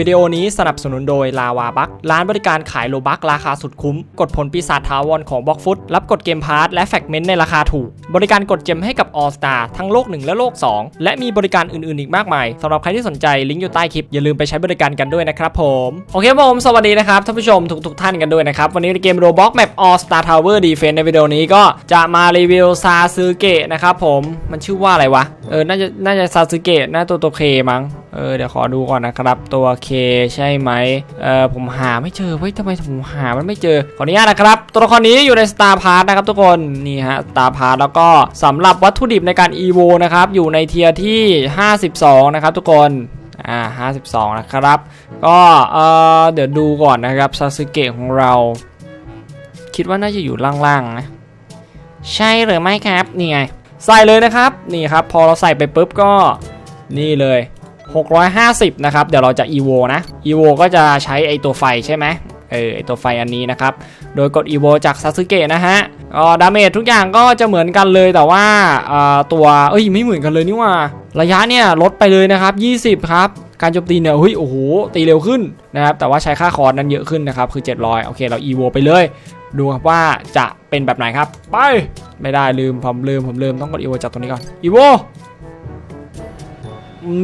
วิดีโอนี้สนับสนุนโดยลาวาบัคร้านบริการขายโลบักราคาสุดคุ้ม กดผลปีศาจทาวรของบล็อกฟุตรับกดเกมพาร์ทและแฟกเมนต์ในราคาถูก บริการกดเจมให้กับ All Star ทั้งโลก 1 และโลก 2 และมีบริการอื่นๆอีกมากมายสำหรับใครที่สนใจลิงก์อยู่ใต้คลิปอย่าลืมไปใช้บริการกันด้วยนะครับผมโอเคผมสวัสดีนะครับท่านผู้ชมทุกๆท่านกันด้วยนะครับวันนี้ในเกม Roblox Map All Star Tower Defense ในวิดีโอนี้ก็จะมารีวิวซาซึเกะนะครับผมมันชื่อว่าอะไรวะเออน่าจะน่าจะซาซึเกะน่าตัวตัวเคมั้ง เออเดี๋ยวขอดูก่อนนะครับตัว K ใช่ไหมเออผมหาไม่เจอเฮ้ยทำไมผมหามันไม่เจอขออนุญาตนะครับ ตัวละครนี้อยู่ใน Star p a r t นะครับทุกคนนี่ฮะ Star p a r t แล้วก็สำหรับวัตถุดิบในการ EVO นะครับอยู่ในเทียร์ที่ 52 นะครับทุกคนอ่า52 นะครับ ก็เออเดี๋ยวดูก่อนนะครับซาสึเกะของเรา คิดว่าน่าจะอยู่ล่างๆนะใช่หรือไม่ครับนี่ไงใส่เลยนะครับนี่ครับพอเราใส่ไปปุ๊บก็นี่เลย 650 นะครับ เดี๋ยวเราจะ EVO นะ EVO ก็จะใช้ไอตัวไฟใช่ไหมเออไอตัวไฟอันนี้นะครับ โดยกด EVO จากซาสึเกะนะฮะก็ดาเมจทุกอย่างก็จะเหมือนกันเลยแต่ว่าอ่อตัวเอ้ยไม่เหมือนกันเลยนี่ว่า ระยะเนี่ยลดไปเลยนะครับ 20 ครับการโจมตีเนี่ยเฮ้ยโอ้โหตีเร็วขึ้นนะครับแต่ว่าใช้ค่าคอร์นั้นเยอะขึ้นนะครับคือ 700 โอเคเรา EVO ไปเลย ดูครับว่าจะเป็นแบบไหนครับ ไป ไม่ได้ลืมผมลืมผมลืมต้องกด EVO จากตรงนี้ก่อน EVO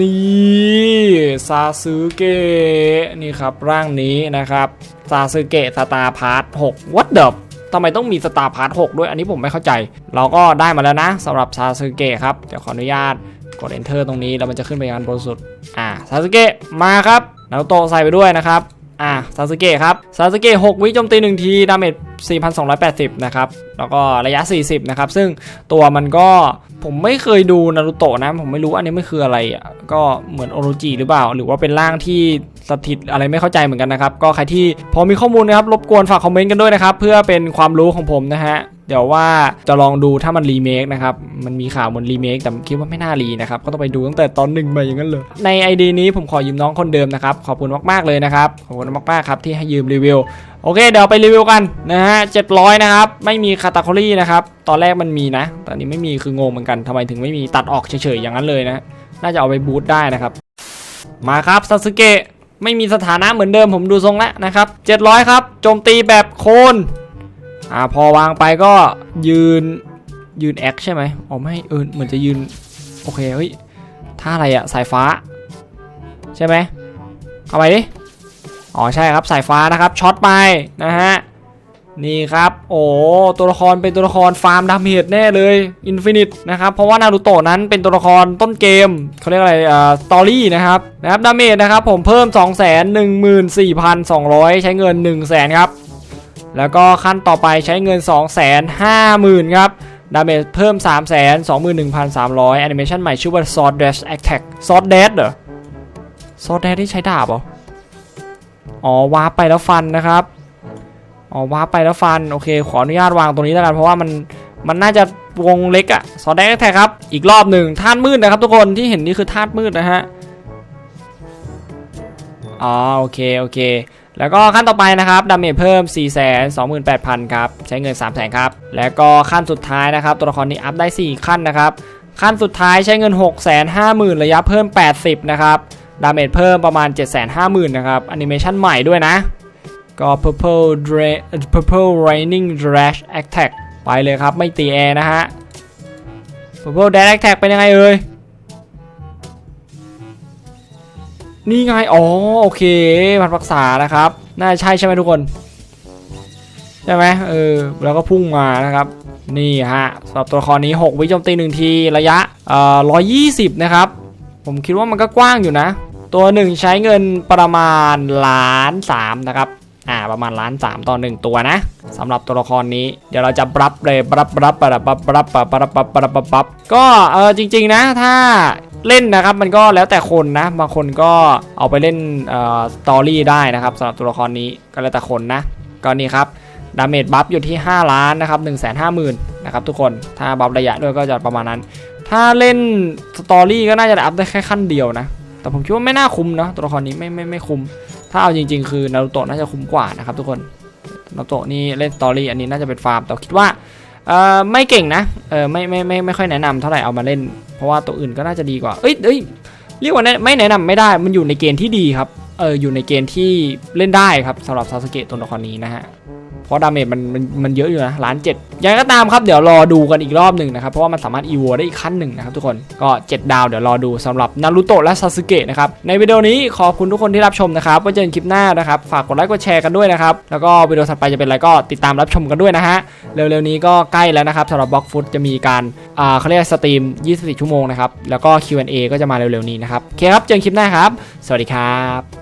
นี่ซาซึเกะนี่ครับร่างนี้นะครับซาซึเกะสตาร์พาร์ท6 what the ทำไมต้องมีสตาร์พาร์ท6ด้วยอันนี้ผมไม่เข้าใจ เราก็ได้มาแล้วนะสำหรับซาซึเกะครับ เดี๋ยวขออนุญาตกด enter ตรงนี้แล้วมันจะขึ้นไปงานบนสุด อ่าซาสึเกะมาครับนารุโตะใส่ไปด้วยนะครับ อะซาสึเกะครับซาสึเกะ6วิโจมตี 1 ที ดาเมจ 4,280 นะครับ แล้วก็ระยะ 40 นะครับ ซึ่งตัวมันก็ผมไม่เคยดูนารุโตะนะ ผมไม่รู้อันนี้ไม่คืออะไรอะก็เหมือนโอโรจิหรือเปล่า หรือว่าเป็นร่างที่สถิตอะไรไม่เข้าใจเหมือนกันนะครับ ก็ใครที่พอมีข้อมูลนะครับ รบกวนฝากคอมเมนต์กันด้วยนะครับ เพื่อเป็นความรู้ของผมนะฮะ เดี๋ยวว่าจะลองดูถ้ามันรีเมคนะครับ มันมีข่าวมันรีเมคแต่คิดว่าไม่น่ารีนะครับ ก็ต้องไปดูตั้งแต่ตอนหนึ่งมาอย่างนั้นเลย ใน ID นี้ผมขอยืมน้องคนเดิมนะครับ ขอบคุณมากๆเลยนะครับ ขอบคุณมากๆครับที่ให้ยืมรีวิว โอเค เดี๋ยวไปรีวิวกันนะฮะ700นะครับ ไม่มีคาตาคอรี่นะครับ ตอนแรกมันมีนะ ตอนนี้ไม่มีคืองงเหมือนกันทำไมถึงไม่มีตัดออกเฉยๆอย่างนั้นเลยนะ น่าจะเอาไปบูทได้นะครับ มาครับซาสึเกะไม่มีสถานะเหมือนเดิมผมดูทรงแล้วนะครับ700 ครับ โจมตีแบบโคน อ่าพอวางไปก็ยืนยืนแอคใช่ไหมอ๋อไม่เออเหมือนจะยืน โอเคเฮ้ยท่าอะไรอะสายฟ้า ใช่ไหมเอาไปดิอ๋อใช่ครับสายฟ้านะครับช็อตไปนะฮะนี่ครับ โอ้ตัวละครเป็นตัวละครฟาร์มดาเมจแน่เลยอินฟินิตนะครับเพราะว่านารูโตะนั้นเป็นตัวละครต้นเกมเขาเรียกอะไรอ่าสตอรี่นะครับนะครับดาเมจนะครับผมเพิ่ม 2 1 4 2 0 0 ใช้เงิน 1 0 0 0 0แสนครับ แล้วก็ขั้นต่อไปใช้เงิน 2 5 0 0 0 0ครับดาเมจเพิ่ม 3 2 1 3 0 0แอนิเมชันใหม่ชื่อว่า Sword Dash Attack Sword Dash เหรอ Sword Dash ที่ใช้ดาบเหรอ อ๋อวาร์ปไปแล้วฟันนะครับ อ๋อวาร์ปไปแล้วฟัน โอเค ขออนุญาตวางตรงนี้แล้วกัน เพราะว่ามัน มันน่าจะวงเล็กอะสอนแดงแท็กครับ อีกรอบหนึ่งธาตุมืดนะครับทุกคนที่เห็นนี่คือธาตุมืดนะฮะ อ๋อโอเค โอเค แล้วก็ขั้นต่อไปนะครับดาเมจเพิ่ม 4 2 8 0 0 0 ครับ ใช้เงิน3 0 0 0 0 0ครับ แล้วก็ขั้นสุดท้ายนะครับ ตัวละครนี้อัพได้ 4 ขั้นนะครับ ขั้นสุดท้ายใช้เงิน 6 5 0 0 0 0 ระยะเพิ่ม 80 นะครับ ดาเมจเพิ่มประมาณ 750,000 นะครับแอนิเมชันใหม่ด้วยนะ ก็ purple dra purple raining dash attack ไปเลยครับ ไม่ตีแอร์นะฮะ purple dash attack เป็นยังไงเอ่ย นี่ไง อ๋อ โอเค พันรักษานะครับ น่าจะใช่ใช่ไหมทุกคน ใช่ไหมเออ แล้วก็พุ่งมานะครับ นี่ฮะสำหรับตัวละครนี้ 6 วิโจมตี1ที ระยะเอ่อ120 นะครับ ผมคิดว่ามันก็กว้างอยู่นะ ตัวหนึ่งใช้เงินประมาณล้านสามนะครับ อ่า ประมาณล้านสามต่อหนึ่งตัวนะสำหรับตัวละครนี้ เดี๋ยวเราจะปรับเลยรับรับปรับปรับปรับปรับปรับปรับปรับปรับปรับก็เออจริง ๆ นะ ถ้า เล่นนะครับมันก็แล้วแต่คนนะบางคนก็เอาไปเล่นเอ่อสตอรี่ได้นะครับสำหรับตัวละครนี้ก็แล้วแต่คนนะก็นี่ครับดาเมจบัฟอยู่ที่ 5 ล้านนะครับ1 5 0 0 0 0นะครับทุกคนถ้าบัฟระยะด้วยก็จะประมาณนั้น ถ้าเล่นสตอรี่ก็น่าจะอัพได้แค่ขั้นเดียวนะ แต่ผมคิดว่าไม่น่าคุ้มนะตัวละครนี้ไม่ไม่ไม่คุ้ม ถ้าเอาจริง ๆ คือนารูโตะน่าจะคุ้มกว่านะครับทุกคนนารูโตะนี่เล่นสตอรี่อันนี้น่าจะเป็นฟาร์มแต่คิดว่า เออไม่เก่งนะ เออไม่ไม่ไม่ไม่ค่อยแนะนำเท่าไหร่เอามาเล่น เพราะว่าตัวอื่นก็น่าจะดีกว่า เอ้ยเอ้ยเรียกว่าไม่แนะนำไม่ได้ มันอยู่ในเกณฑ์ที่ดีครับ เอออยู่ในเกณฑ์ที่เล่นได้ครับสำหรับซาสเกะตัวละครนี้นะฮะ เพราะดาเมจมันมันมันเยอะอยู่นะล้านเจ็ดยังไงก็ตามครับเดี๋ยวรอดูกันอีกรอบหนึ่งนะครับ เพราะว่ามันสามารถอีโวได้อีกขั้นหนึ่งนะครับทุกคนก็ 7 ดาวเดี๋ยวรอดูสำหรับนารูโตะและซาสึเกะนะครับในวิดีโอนี้ขอบคุณทุกคนที่รับชมนะครับไว้เจอกันคลิปหน้านะครับฝากกดไลค์กดแชร์กันด้วยนะครับแล้วก็วิดีโอถัดไปจะเป็นอะไรก็ติดตามรับชมกันด้วยนะฮะเร็วๆนี้ก็ใกล้แล้วนะครับสำหรับบล็อกฟุตจะมีการอ่าเขาเรียกสตรีม 24 ชั่วโมงนะครับแล้วก็ Q&A ก็จะมาเร็วๆนี้นะครับโอเคครับเจอกันคลิปหน้าครับ สวัสดีครับ